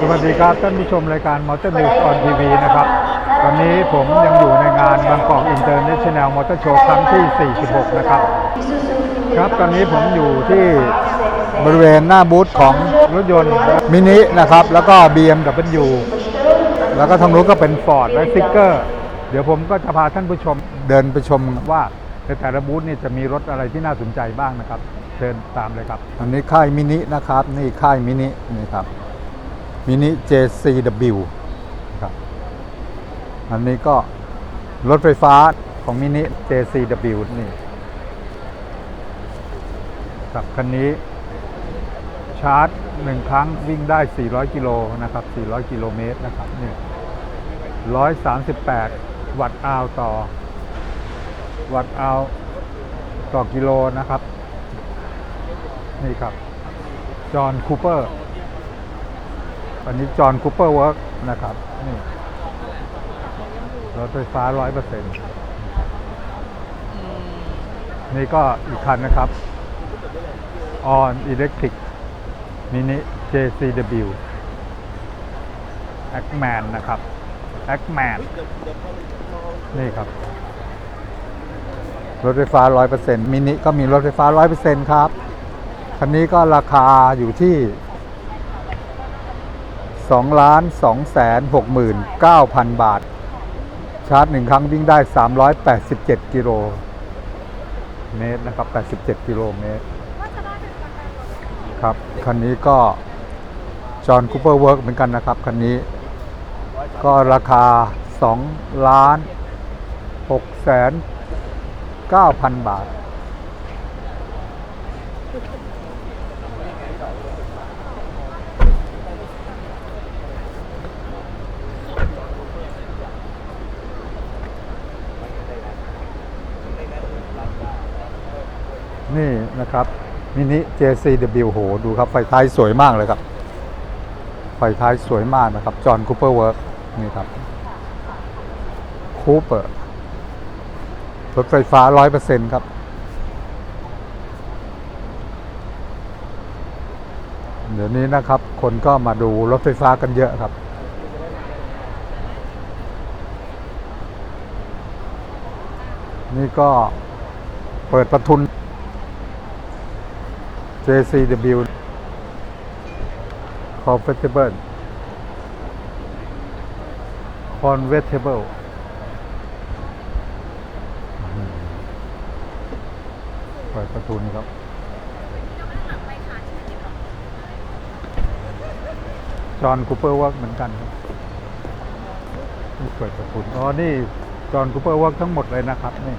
สวัสดีครับท่านผู้ชมรายการมอเตอร์นิวส์ออนทีวีนะครับตอนนี้ผมยังอยู่ในงานบางกอกอินเตอร์เนชั่นแนลมอเตอร์โชว์ครั้งที่ 46 นะครับ ครับตอนนี้ผมอยู่ที่บริเวณหน้าบูธของรถยนต์มินินะครับ แล้วก็ BMW แล้วก็ทางนู้นก็เป็น Ford และซิกเกอร์เดี๋ยวผมก็จะพาท่านผู้ชมเดินไปชมว่าในแต่ละบูธนี่จะมีรถอะไรที่น่าสนใจบ้างนะครับ เชิญตามเลยครับ อันนี้ค่ายมินินะครับ นี่ค่ายมินินี่ครับ มินิ JCW ครับ อันนี้ก็รถไฟฟ้าของมินิ JCW นี่ครับคันนี้ชาร์จหนึ่งครั้งวิ่งได้ 400 กิโลนะครับ 400 กิโลเมตรนะครับนี่138 วัตต์อาวต่อ วัตต์อาวต่อกิโลนะครับ นี่ครับ จอห์นคูเปอร์ อันนี้จอห์นคูเปอร์เวิร์กนะครับ นี่รถไฟฟ้าร้อยเปอร์เซ็นต์นี่ก็อีกคันนะครับ On Electric Mini JCW Acman นะครับ Acman นี่ครับ รถไฟฟ้า 100%มินิก็มีรถไฟฟ้า 100%ครับ คันนี้ก็ราคาอยู่ที่ 2ล้าน2แสน6หมื่น9พันบาท ชาร์จหนึ่งครั้งวิ่งได้ 387 กิโลเมตรนะครับ 87 กิโลเมตร ครับ คันนี้ก็จอห์นคูเปอร์เวิร์กเหมือนกันนะครับ คันนี้ ก็ราคา 2 ล้าน6แสน9พันบาท นี่นะครับมินิ JCW โหดูครับ ไฟท้ายสวยมากเลยครับ ไฟท้ายสวยมากนะครับจอห์นคูเปอร์เวิร์กนี่ครับคูเปอร์รถไฟฟ้า 100%ครับเดี๋ยวนี้นะครับ คนก็มาดูรถไฟฟ้ากันเยอะครับ นี่ก็เปิดประทุน JCW Convertible Convertible เปิดประทุนครับ จอห์นคูเปอร์วิร์กเหมือนกันครับนี่เปิดประทุนอ๋อ นี่ จอห์นคูเปอร์วิร์กทั้งหมดเลยนะครับ นี่